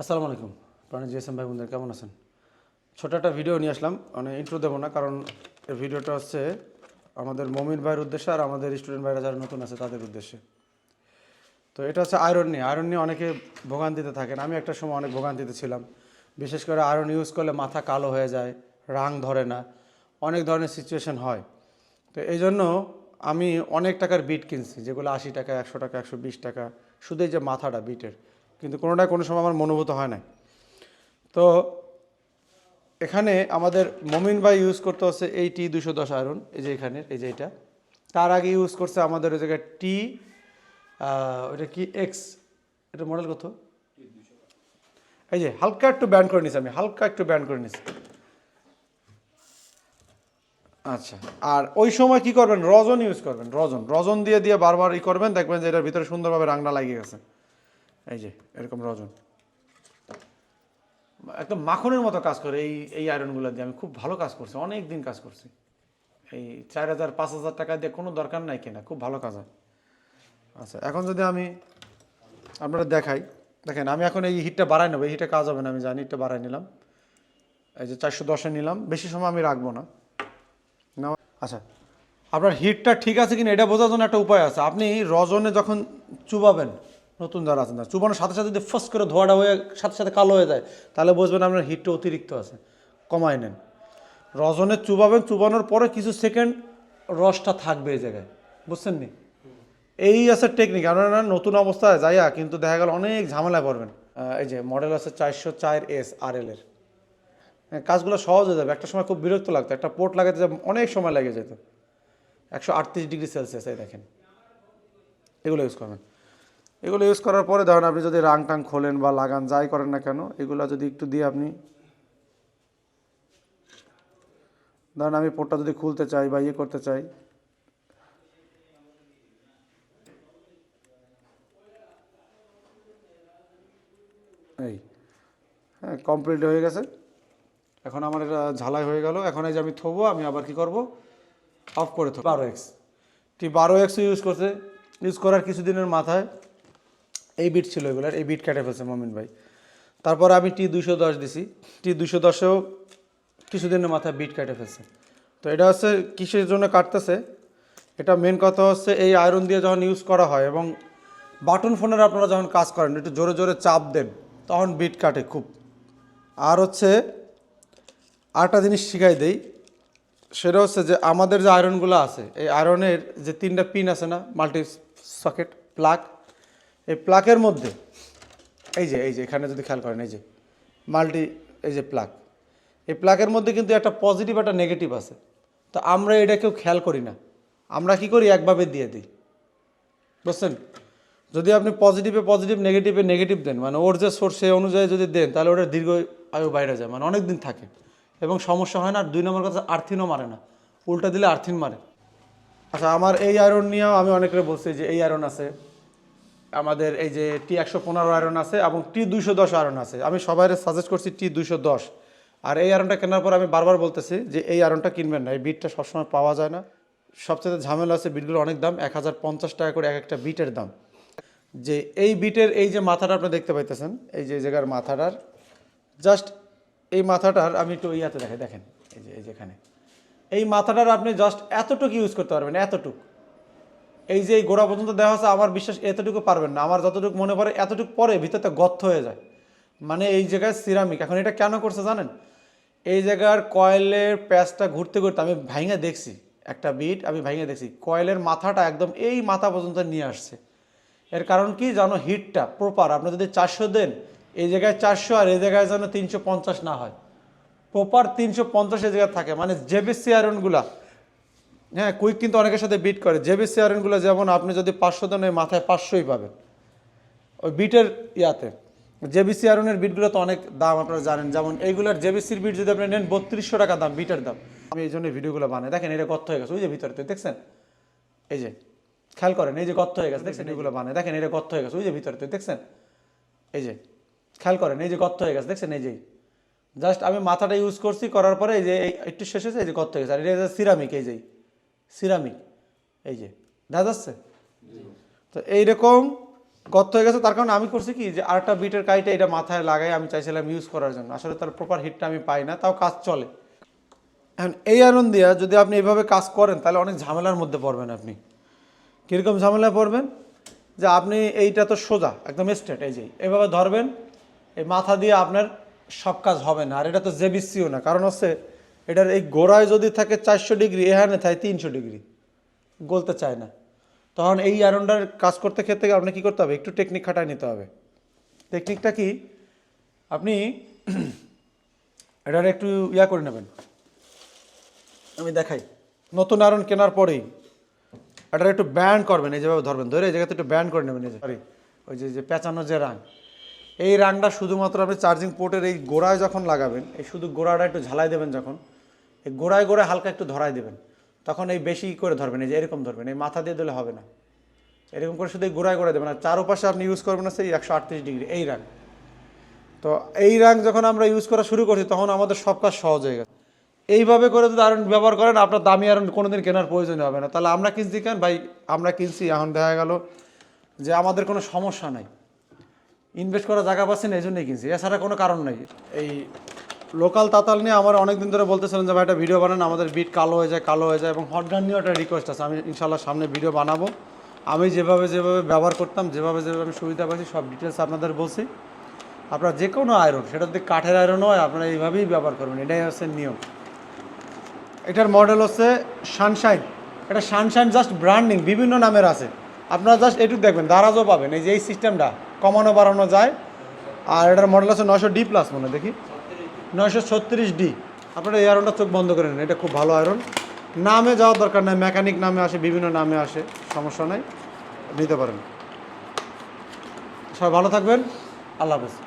আসসালামু আলাইকুম। প্রাণী জিএসএম ভাই বোনদের কেমন আছেন? ছোট একটা ভিডিও নিয়ে আসলাম। মানে ইন্ট্রো দেবো না, কারণ এই ভিডিওটা হচ্ছে আমাদের মমিন ভাইয়ের উদ্দেশ্যে আর আমাদের স্টুডেন্ট ভাইরা যারা নতুন আছে তাদের উদ্দেশ্যে। তো এটা হচ্ছে আয়রন নিয়ে। আয়রন নিয়ে অনেকে ভোগান্তিতে থাকেন। আমি একটা সময় অনেক ভোগান্তিতে ছিলাম। বিশেষ করে আয়রন ইউজ করলে মাথা কালো হয়ে যায়, রাং ধরে না। অনেক ধরনের সিচুয়েশন হয়। তো এই জন্য আমি অনেক টাকার বিট কিনছি, যেগুলো আশি টাকা, একশো টাকা, একশো বিশ টাকা। শুধু এই যে মাথাটা বিটের কিন্তু কোনোটা কোনো সময় আমার মনোভূত হয় না তো এখানে আমাদের মমিন ভাই ইউজ করতে হচ্ছে এই টি দুশো দশ আয়রন এই যে এখানে, এই যে এটা। তার আগে ইউজ করছে আমাদের ওই জায়গায় টি ওইটা কি এক্স এটা মডেল কত? এই যে, হালকা একটু ব্যান্ড করে নিছি আমি, হালকা একটু ব্যান্ড করে নিছি। আচ্ছা আর ওই সময় কি করবেন? রজন ইউজ করবেন, রজন। রজন দিয়ে দিয়ে বারবার ই করবেন, দেখবেন যে এটার ভিতরে সুন্দরভাবে রাংটা লাগিয়ে গেছে। এই যে, এরকম রজন। একদম মাখনের মতো কাজ করে এই এই আয়রনগুলো দিয়ে। আমি খুব ভালো কাজ করছি, অনেক দিন কাজ করছি। এই চার হাজার, পাঁচ হাজার টাকা দিয়ে কোনো দরকার নাই কেনা, খুব ভালো কাজ হয়। আচ্ছা এখন যদি আমি আপনারা দেখাই, দেখেন, আমি এখন এই হিটটা বাড়াই নেব, এই হিটে কাজ হবে না, আমি জানি হিটটা বাড়াই নিলাম। এই যে চারশো দশে নিলাম, বেশি সময় আমি রাখব না। না আচ্ছা আপনার হিটটা ঠিক আছে কিনা, এটা বোঝার জন্য একটা উপায় আছে। আপনি রজনে যখন চুবাবেন নতুন যারা আছেন না। চুবানোর সাথে সাথে যদি ফস করে ধোয়াটা হয়ে সাথে সাথে কালো হয়ে যায় তাহলে বুঝবেন আপনার হিটটা অতিরিক্ত আছে। কমায় নেন। রজনে চুবাবেন চুবানোর পরে কিছু সেকেন্ড রসটা থাকবে এই জায়গায়। বুঝছেন নি? এই আছে টেকনিক আপনারা নতুন অবস্থায় যাইয়া কিন্তু দেখা গেল অনেক ঝামেলায় পড়বেন। এই যে মডেল আছে চারশো চার এস আর এল এর। হ্যাঁ, কাজগুলো সহজ হয়ে যাবে। একটা সময় খুব বিরক্ত লাগতো। একটা পোর্ট লাগাতে অনেক সময় লেগে যেত। একশো আটত্রিশ ডিগ্রি সেলসিয়াস এই দেখেন। এগুলো ইউজ করবেন। এগুলো ইউজ করার পরে ধরেন আপনি যদি রাং টাং খোলেন বা লাগান, যাই করেন না কেন, এগুলো যদি একটু দিয়ে আপনি ধরেন আমি পোর্টটা যদি খুলতে চাই বা ইয়ে করতে চাই, এই হ্যাঁ কমপ্লিট হয়ে গেছে। এখন আমার এটা ঝালাই হয়ে গেল। এখন এই যে আমি থবো, আমি আবার কি করব? অফ করে থবো। বারো এক্স টি বারো এক্স ইউজ করছে। ইউজ করার কিছুদিনের মাথায় এই বিট ছিল এগুলার, এই বিট কেটে ফেলছে মমিন ভাই। তারপর আমি টি দুশো দশ দিছি। টি দুশো দশেও কিছুদিনের মাথায় বিট কেটে ফেলছে। তো এটা হচ্ছে কিসের জন্য কাটতেছে? এটা মেন কথা হচ্ছে এই আয়রন দিয়ে যখন ইউজ করা হয় এবং বাটন ফোনের আপনারা যখন কাজ করেন, একটু জোরে জোরে চাপ দেন, তখন বিট কাটে খুব। আর হচ্ছে আরেকটা জিনিস শিখাই দেই, সেটা হচ্ছে যে আমাদের যে আয়রনগুলো আছে, এই আয়রনের যে তিনটা পিন আছে না মাল্টি সকেট প্লাগ এই প্লাকের মধ্যে, এই যে এই যে, এখানে যদি খেয়াল করেন, এই যে, মাল্টি, এই যে প্লাগ এই প্লাগের মধ্যে কিন্তু একটা পজিটিভ একটা নেগেটিভ আছে। তো আমরা এটা কেউ খেয়াল করি না। আমরা কি করি? একভাবে দিয়ে দিই। বুঝছেন? যদি আপনি পজিটিভে পজিটিভ নেগেটিভে নেগেটিভ দেন মানে ওর যে সোর্স সেই অনুযায়ী যদি দেন, তাহলে ওটা দীর্ঘ আয়ু বাইরে যায় মানে অনেক দিন থাকে। এবং সমস্যা হয় না, আর দুই নম্বর কথা, আর্থিনও মারে না। উল্টা দিলে আর্থিন মারে। আচ্ছা আমার এই আয়রন নিয়েও আমি অনেকের বলছি যে, এই আয়রন আছে। আমাদের এই যে টি একশো পনেরো আয়রন আছে এবং টি দুইশো দশ আয়রন আছে। আমি সবাই সাজেস্ট করছি টি দুইশো দশ। আর এই আয়রনটা কেনার পর আমি বারবার বলতেছি যে এই আয়রনটা কিনবেন না। এই বিটটা সবসময় পাওয়া যায় না। সবচেয়ে ঝামেলা আছে বিটগুলো অনেক দাম, এক হাজার পঞ্চাশ টাকা করে এক একটা বিটের দাম। যে এই বিটের এই যে মাথাটা আপনি দেখতে পাইতেছেন, এই যে জায়গার মাথাটার জাস্ট এই মাথাটার আমি একটু ইয়াতে দেখে দেখেন, এই যে এই যেখানে। এই মাথাটার আপনি জাস্ট এতটুকু ইউজ করতে পারবেন, এতটুকু। এই যে এই গোড়া পর্যন্ত দেওয়া আছে আমার বিশ্বাস এতটুকু পারবেন না। আমার যতটুকু মনে পড়ে, এতটুকু পরে ভিতরতে গর্ত হয়ে যায়। মানে এই জায়গায় সিরামিক। এখন এটা কেন করছে জানেন? এই জায়গার কয়েলের প্যাচটা ঘুরতে ঘুরতে আমি ভাইঙে দেখছি, একটা বিট আমি ভাইঙে দেখছি। কয়েলের মাথাটা একদম এই মাথা পর্যন্ত নিয়ে আসছে। এর কারণ কি জানো? হিটটা প্রপার আপনি যদি চারশো দেন, এই জায়গায় চারশো আর এই জায়গায় যেন তিনশো পঞ্চাশ না হয়। প্রপার তিনশো পঞ্চাশ এই জায়গায় থাকে। মানে জেবিসি আয়রনগুলা হ্যাঁ কুইক কিন্তু অনেকের সাথে বিট করে। জেবিসি আয়রনগুলো যেমন আপনি যদি পাঁচশো দেন ওই মাথায় পাঁচশোই পাবেন। ওই বিটের ইয়াতে। জেবিসি আয়রনের বিটগুলো তো অনেক দাম, আপনারা জানেন। যেমন এইগুলোর জেবিসির বিট যদি আপনি নেন, বত্রিশশো টাকা দাম বিটের দাম। আমি এই জন্য ভিডিওগুলো বানাই। দেখেন, এটা গর্ত হয়ে গেছে। ওই যে ভিতরে দেখছেন? এই যে, খেয়াল করেন, এই যে গর্ত হয়ে গেছে। দেখছেন, এগুলো বানায় দেখেন, এটা গর্ত হয়ে গেছে। ওই যে ভিতরে দেখছেন? এই যে, খেয়াল করেন, এই যে গর্ত হয়ে গেছে। দেখছেন, এই যে? জাস্ট আমি মাথাটা ইউজ করছি, করার পরে এই যে একটু শেষ এই যে গর্ত হয়ে গেছে। আর এটা সিরামিক এই যে। সিরামিক। এই যে দেখা যাচ্ছে? তো এইরকম গর্ত হয়ে গেছে, তার কারণে আমি করছি কি যে আরেকটা বিটের কাইটা এটা মাথায় লাগাই আমি চাইছিলাম ইউজ করার জন্য। আসলে তার প্রপার হিটটা আমি পাই না, তাও কাজ চলে। এখন এই আয়রন দিয়া যদি আপনি এইভাবে কাজ করেন, তাহলে অনেক ঝামেলার মধ্যে পড়বেন আপনি। কীরকম ঝামেলায় পড়বেন? যে আপনি এইটা তো সোজা, একদম স্ট্রেট এই যে, এভাবে ধরবেন, এই মাথা দিয়ে আপনার সব কাজ হবে না, আর এটা তো জেবিসিও না, কারণ হচ্ছে এটার এই গোড়ায় যদি থাকে চারশো ডিগ্রি এখানে থাকে তিনশো ডিগ্রি। গলতে চায় না। তখন এই আয়রনটার কাজ করতে ক্ষেত্রে আপনাকে কী করতে হবে? একটু টেকনিক খাটায় নিতে হবে। টেকনিকটা কি? আপনি এটার একটু ইয়া করে নেবেন। আমি দেখাই। নতুন আয়রন কেনার পরেই এটার একটু ব্যান্ড করবেন এই যেভাবে ধরবেন। ধরে এই জায়গাতে একটু ব্যান্ড করে নেবেন এই যে। সরি ওই যে যে পেঁচানো যে রাং এই রাংটা শুধুমাত্র আপনি চার্জিং পোর্টের এই গোড়ায় যখন লাগাবেন এই শুধু গোড়াটা একটু ঝালাই দেবেন যখন গোড়ায় গোড়ায় হালকা একটু ধরাই দেবেন। তখন এই বেশি করে ধরবেন, এই যে এরকম ধরবেন, এই মাথা দিয়ে দিলে হবে না। এরকম করে শুধু গোড়ায় গোড়ায় দেবেন, আর চারপাশে আপনি ইউজ করবেন সেই একশো আটত্রিশ ডিগ্রি এই রাং তো এই রাং যখন আমরা ইউজ করা শুরু করছি, তখন আমাদের সব কাজ সহজ হয়ে গেছে। এইভাবে করে যদি আয়রন ব্যবহার করেন, আপনার দামি আয়রন কোনোদিন কেনার প্রয়োজন হবে না। তাহলে আমরা কিনছি কেন? ভাই, আমরা কিনছি, এখন দেখা গেল যে আমাদের কোনো সমস্যা নাই। ইনভেস্ট করা জায়গা পাচ্ছি না এই জন্যই কিনছি। এছাড়া কোনো কারণ নাই। এই লোকাল তাতাল নিয়ে আমার অনেক দিন ধরে বলতেছিলেন যে ভাই একটা ভিডিও বানান, আমাদের বিট কালো হয়ে যায়, কালো হয়ে যায় এবং হট গান নিয়েও একটা রিকোয়েস্ট আছে। আমি ইনশাল্লাহ সামনে ভিডিও বানাবো। আমি যেভাবে যেভাবে ব্যবহার করতাম, যেভাবে যেভাবে আমি সুবিধা পাচ্ছি সব ডিটেলস আপনাদের বলছি। আপনারা যে কোনো আয়রন সেটা যদি কাঠের আয়রন হয়, আপনারা এইভাবেই ব্যবহার করবেন। এটাই হচ্ছে নিয়ম। এটার মডেল হচ্ছে সানশাইন এটা সানশাইন জাস্ট ব্র্যান্ডিং বিভিন্ন নামের আছে। আপনারা জাস্ট এটুকু দেখবেন, দারাজও পাবেন। এই যে এই সিস্টেমটা কমানো বাড়ানো যায়। আর এটার মডেল আছে নশো ডি প্লাস মনে দেখি। নয়শো ছত্রিশ ডি। আপনারা এই আয়রনটা চোখ বন্ধ করে নেন, এটা খুব ভালো আয়রন নামে যাওয়ার দরকার নেই মেকানিক নামে আসে, বিভিন্ন নামে আসে, সমস্যা নাই, নিতে পারেন। সবাই ভালো থাকবেন, আল্লাহ হাফেজ।